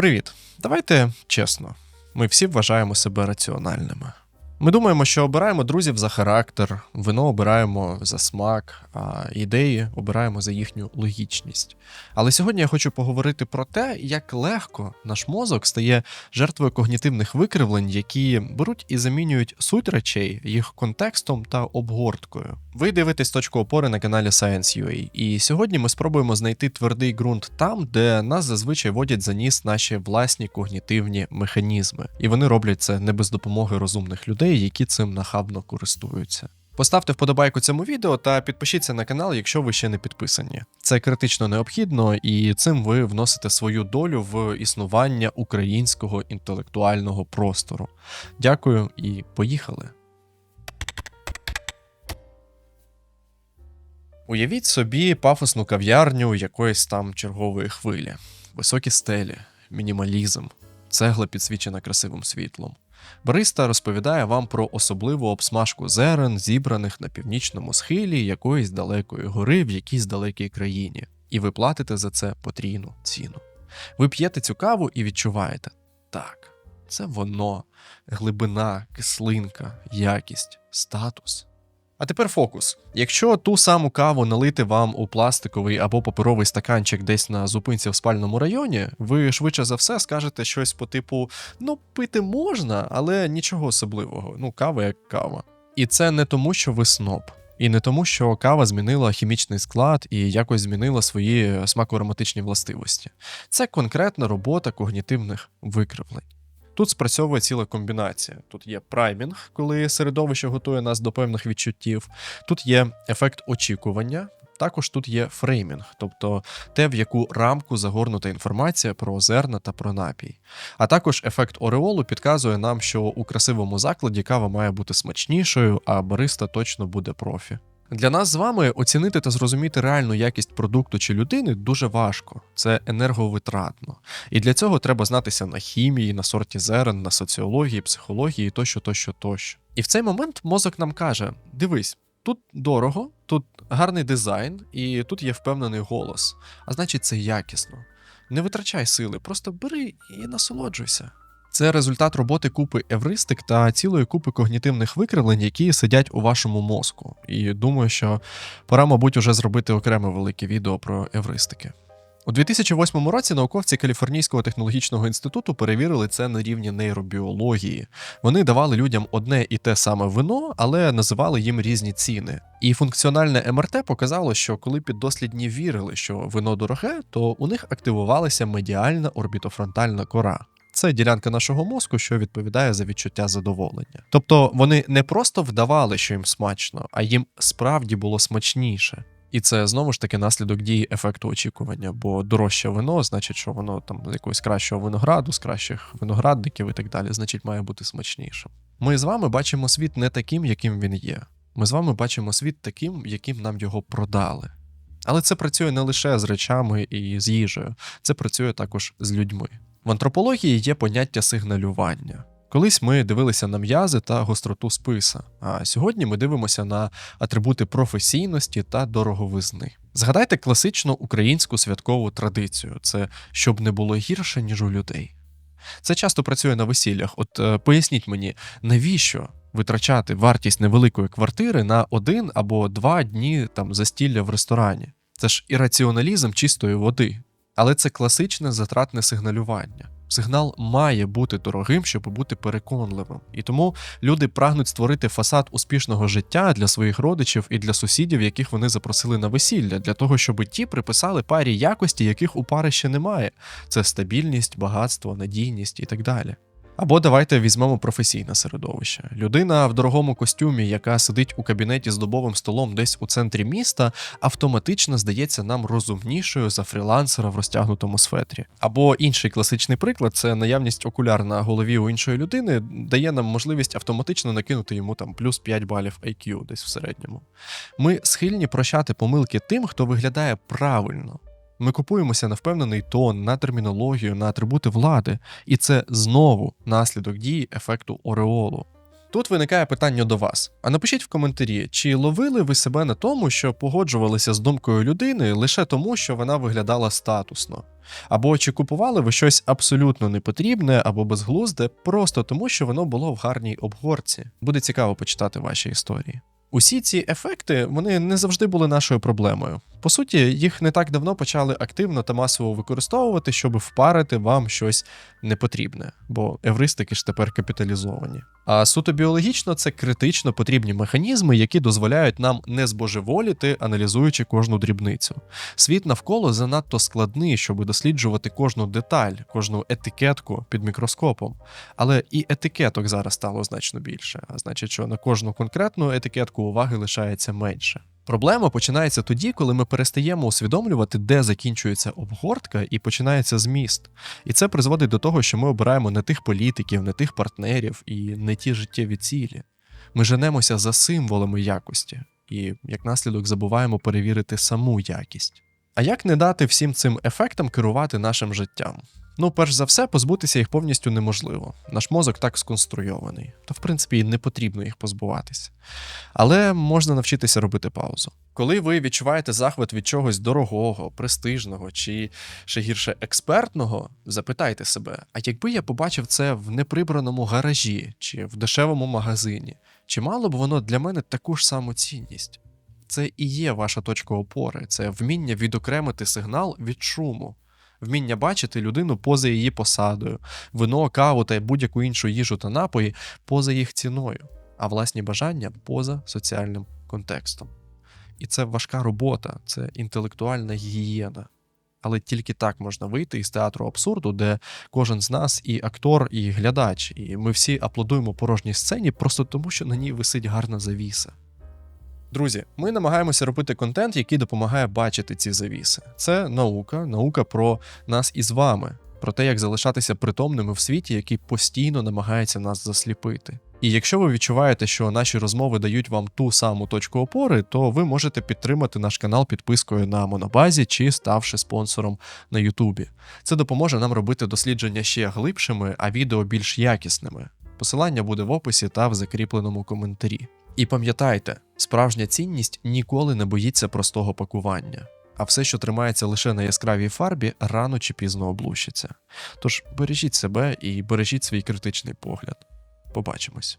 Привіт. Давайте чесно. Ми всі вважаємо себе раціональними. Ми думаємо, що обираємо друзів за характер, вино обираємо за смак, а ідеї обираємо за їхню логічність. Але сьогодні я хочу поговорити про те, як легко наш мозок стає жертвою когнітивних викривлень, які беруть і замінюють суть речей їх контекстом та обгорткою. Ви дивитесь точку опори на каналі Science.ua, і сьогодні ми спробуємо знайти твердий ґрунт там, де нас зазвичай водять за ніс наші власні когнітивні механізми, і вони роблять це не без допомоги розумних людей, які цим нахабно користуються. Поставте вподобайку цьому відео та підпишіться на канал, якщо ви ще не підписані. Це критично необхідно, і цим ви вносите свою долю в існування українського інтелектуального простору. Дякую і поїхали. Уявіть собі пафосну кав'ярню якоїсь там чергової хвилі, високі стелі, мінімалізм, цегла підсвічена красивим світлом. Бариста розповідає вам про особливу обсмажку зерен, зібраних на північному схилі якоїсь далекої гори в якійсь далекій країні, і ви платите за це потрійну ціну. Ви п'єте цю каву і відчуваєте так, це воно, глибина, кислинка, якість, статус. А тепер фокус. Якщо ту саму каву налити вам у пластиковий або паперовий стаканчик десь на зупинці в спальному районі, ви швидше за все скажете щось по типу: ну, пити можна, але нічого особливого. Ну, кава як кава. І це не тому, що ви сноб. І не тому, що кава змінила хімічний склад і якось змінила свої смако-ароматичні властивості. Це конкретна робота когнітивних викривлень. Тут спрацьовує ціла комбінація. Тут є праймінг, коли середовище готує нас до певних відчуттів. Тут є ефект очікування. Також тут є фреймінг, тобто те, в яку рамку загорнута інформація про зерна та про напій. А також ефект ореолу підказує нам, що у красивому закладі кава має бути смачнішою, а бариста точно буде профі. Для нас з вами оцінити та зрозуміти реальну якість продукту чи людини дуже важко, це енерговитратно. І для цього треба знатися на хімії, на сорті зерен, на соціології, психології тощо, тощо, тощо. І в цей момент мозок нам каже: дивись, тут дорого, тут гарний дизайн, і тут є впевнений голос. А значить, це якісно. Не витрачай сили, просто бери і насолоджуйся. Це результат роботи купи евристик та цілої купи когнітивних викривлень, які сидять у вашому мозку. І думаю, що пора, мабуть, уже зробити окреме велике відео про евристики. У 2008 році науковці Каліфорнійського технологічного інституту перевірили це на рівні нейробіології. Вони давали людям одне і те саме вино, але називали їм різні ціни. І функціональне МРТ показало, що коли піддослідні вірили, що вино дороге, то у них активувалася медіальна орбітофронтальна кора. Це ділянка нашого мозку, що відповідає за відчуття задоволення. Тобто вони не просто вдавали, що їм смачно, а їм справді було смачніше. І це знову ж таки наслідок дії ефекту очікування, бо дорожче вино, значить, що воно там з якогось кращого винограду, з кращих виноградників і так далі, значить, має бути смачнішим. Ми з вами бачимо світ не таким, яким він є. Ми з вами бачимо світ таким, яким нам його продали. Але це працює не лише з речами і з їжею, це працює також з людьми. В антропології є поняття сигналювання. Колись ми дивилися на м'язи та гостроту списа, а сьогодні ми дивимося на атрибути професійності та дороговизни. Згадайте класичну українську святкову традицію: це щоб не було гірше, ніж у людей. Це часто працює на весіллях. От е, поясніть мені, навіщо витрачати вартість невеликої квартири на один або два дні там застілля в ресторані? Це ж ірраціоналізм чистої води. Але це класичне затратне сигналювання. Сигнал має бути дорогим, щоб бути переконливим. І тому люди прагнуть створити фасад успішного життя для своїх родичів і для сусідів, яких вони запросили на весілля, для того, щоб ті приписали парі якості, яких у пари ще немає. Це стабільність, багатство, надійність і так далі. Або давайте візьмемо професійне середовище. Людина в дорогому костюмі, яка сидить у кабінеті з дубовим столом десь у центрі міста, автоматично здається нам розумнішою за фрілансера в розтягнутому светрі. Або інший класичний приклад це наявність окуляр на голові у іншої людини, дає нам можливість автоматично накинути йому там плюс 5 балів IQ десь в середньому. Ми схильні прощати помилки тим, хто виглядає правильно. Ми купуємося на впевнений тон, на термінологію, на атрибути влади, і це знову наслідок дії ефекту Ореолу. Тут виникає питання до вас. А напишіть в коментарі, чи ловили ви себе на тому, що погоджувалися з думкою людини лише тому, що вона виглядала статусно. Або чи купували ви щось абсолютно непотрібне або безглузде, просто тому, що воно було в гарній обгорці. Буде цікаво почитати ваші історії. Усі ці ефекти вони не завжди були нашою проблемою. По суті, їх не так давно почали активно та масово використовувати, щоб впарити вам щось непотрібне, бо евристики ж тепер капіталізовані. А суто біологічно це критично потрібні механізми, які дозволяють нам не збожеволіти, аналізуючи кожну дрібницю. Світ навколо занадто складний, щоб досліджувати кожну деталь, кожну етикетку під мікроскопом. Але і етикеток зараз стало значно більше, а значить, що на кожну конкретну етикетку уваги лишається менше. Проблема починається тоді, коли ми перестаємо усвідомлювати, де закінчується обгортка і починається зміст. І це призводить до того, що ми обираємо не тих політиків, не тих партнерів і не ті життєві цілі. Ми женемося за символами якості, і як наслідок забуваємо перевірити саму якість. А як не дати всім цим ефектам керувати нашим життям? Ну, перш за все, позбутися їх повністю неможливо. Наш мозок так сконструйований, то в принципі і не потрібно їх позбуватися. Але можна навчитися робити паузу. Коли ви відчуваєте захват від чогось дорогого, престижного чи ще гірше експертного, запитайте себе: а якби я побачив це в неприбраному гаражі чи в дешевому магазині, чи мало б воно для мене таку ж саму цінність? Це і є ваша точка опори, це вміння відокремити сигнал від шуму, вміння бачити людину поза її посадою, вино, каву та будь-яку іншу їжу та напої поза їх ціною, а власні бажання поза соціальним контекстом. І це важка робота, це інтелектуальна гігієна. Але тільки так можна вийти із театру абсурду, де кожен з нас і актор, і глядач, і ми всі аплодуємо порожній сцені просто тому, що на ній висить гарна завіса. Друзі, ми намагаємося робити контент, який допомагає бачити ці завіси. Це наука, наука про нас із вами, про те, як залишатися притомними в світі, який постійно намагається нас засліпити. І якщо ви відчуваєте, що наші розмови дають вам ту саму точку опори, то ви можете підтримати наш канал підпискою на Монобазі чи ставши спонсором на Ютубі. Це допоможе нам робити дослідження ще глибшими, а відео більш якісними. Посилання буде в описі та в закріпленому коментарі. І пам'ятайте, справжня цінність ніколи не боїться простого пакування, а все, що тримається лише на яскравій фарбі, рано чи пізно облущиться. Тож бережіть себе і бережіть свій критичний погляд. Побачимось.